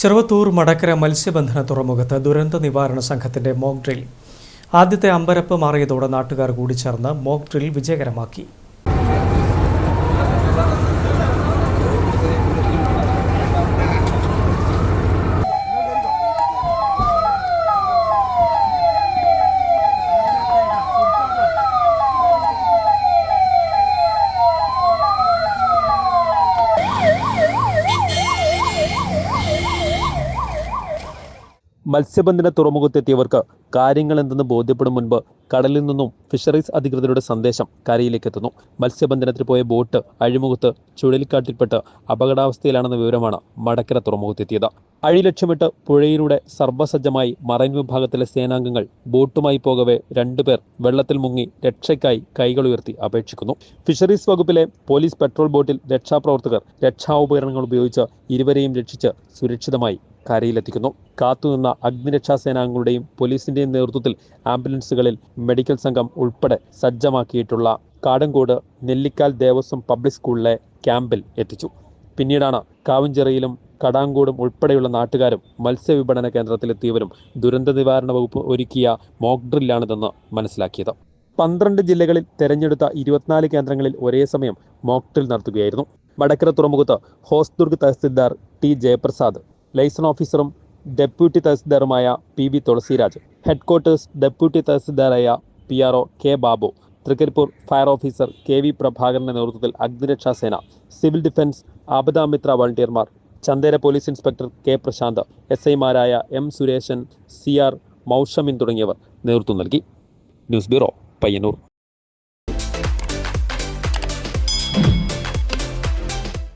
ചെറുവത്തൂർ മടക്കര മത്സ്യബന്ധന തുറമുഖത്ത് ദുരന്ത നിവാരണ സംഘത്തിന്റെ മോക് ഡ്രിൽ. ആദ്യത്തെ അമ്പരപ്പ് മാറിയതോടെ നാട്ടുകാർ കൂടി ചേർന്ന് മോക്ക് ഡ്രിൽ വിജയകരമാക്കി. മത്സ്യബന്ധന തുറമുഖത്തെത്തിയവർക്ക് കാര്യങ്ങൾ എന്തെന്ന് ബോധ്യപ്പെടും മുൻപ് കടലിൽ നിന്നും ഫിഷറീസ് അധികൃതരുടെ സന്ദേശം കരയിലേക്ക് എത്തുന്നു. മത്സ്യബന്ധനത്തിന് പോയ ബോട്ട് അഴിമുഖത്ത് ചുഴലിക്കാട്ടിൽപ്പെട്ട് അപകടാവസ്ഥയിലാണെന്ന വിവരമാണ് മടക്കര തുറമുഖത്തെത്തിയത്. അഴി ലക്ഷ്യമിട്ട് പുഴയിലൂടെ സർവസജ്ജമായി മറൈൻ വിഭാഗത്തിലെ സേനാംഗങ്ങൾ ബോട്ടുമായി പോകവെ രണ്ടുപേർ വെള്ളത്തിൽ മുങ്ങി രക്ഷയ്ക്കായി കൈകൾ ഉയർത്തി അപേക്ഷിക്കുന്നു. ഫിഷറീസ് വകുപ്പിലെ പോലീസ് പെട്രോൾ ബോട്ടിൽ രക്ഷാപ്രവർത്തകർ രക്ഷാ ഉപകരണങ്ങൾ ഉപയോഗിച്ച് ഇരുവരെയും രക്ഷിച്ച് സുരക്ഷിതമായി കരയിലെത്തിക്കുന്നു. കാത്തുനിന്ന അഗ്നിരക്ഷാ സേനാംഗങ്ങളുടെയും പോലീസിന്റെയും നേതൃത്വത്തിൽ ആംബുലൻസുകളിൽ മെഡിക്കൽ സംഘം ഉൾപ്പെടെ സജ്ജമാക്കിയിട്ടുള്ള കാടങ്കോട് നെല്ലിക്കാൽ ദേവസ്വം പബ്ലിക് സ്കൂളിലെ ക്യാമ്പിൽ എത്തിച്ചു. പിന്നീടാണ് കാവഞ്ചിറയിലും കടാങ്കോടും ഉൾപ്പെടെയുള്ള നാട്ടുകാരും മത്സ്യവിപണന കേന്ദ്രത്തിലെത്തിയവരും ദുരന്ത നിവാരണ വകുപ്പ് ഒരുക്കിയ മോക്ക് ഡ്രില്ലാണിതെന്ന് മനസ്സിലാക്കിയത്. പന്ത്രണ്ട് ജില്ലകളിൽ തെരഞ്ഞെടുത്ത ഇരുപത്തിനാല് കേന്ദ്രങ്ങളിൽ ഒരേ സമയം മോക്ക് ഡ്രിൽ നടത്തുകയായിരുന്നു. വടക്കര തുറമുഖത്ത് ഹോസ്ദുർഗ് തഹസിൽദാർ ടി ജയപ്രസാദ് ലൈസൺ ഓഫീസറും deputy തഹസിൽദാറുമായ P V Thulasiraj headquarters deputy തഹസിൽദാറായ P R O K Babu Trikaripur fire officer K V പ്രഭാകരന്റെ നേതൃത്വത്തിൽ അഗ്നിരക്ഷാസേന civil defence ആപദാമിത്ര വളണ്ടിയർമാർ Chandera police inspector K Prashanth S ഐമാരായ M Suresan C R Moushmin തുടങ്ങിയവർ നേതൃത്വം നൽകി. News bureau Payyanur.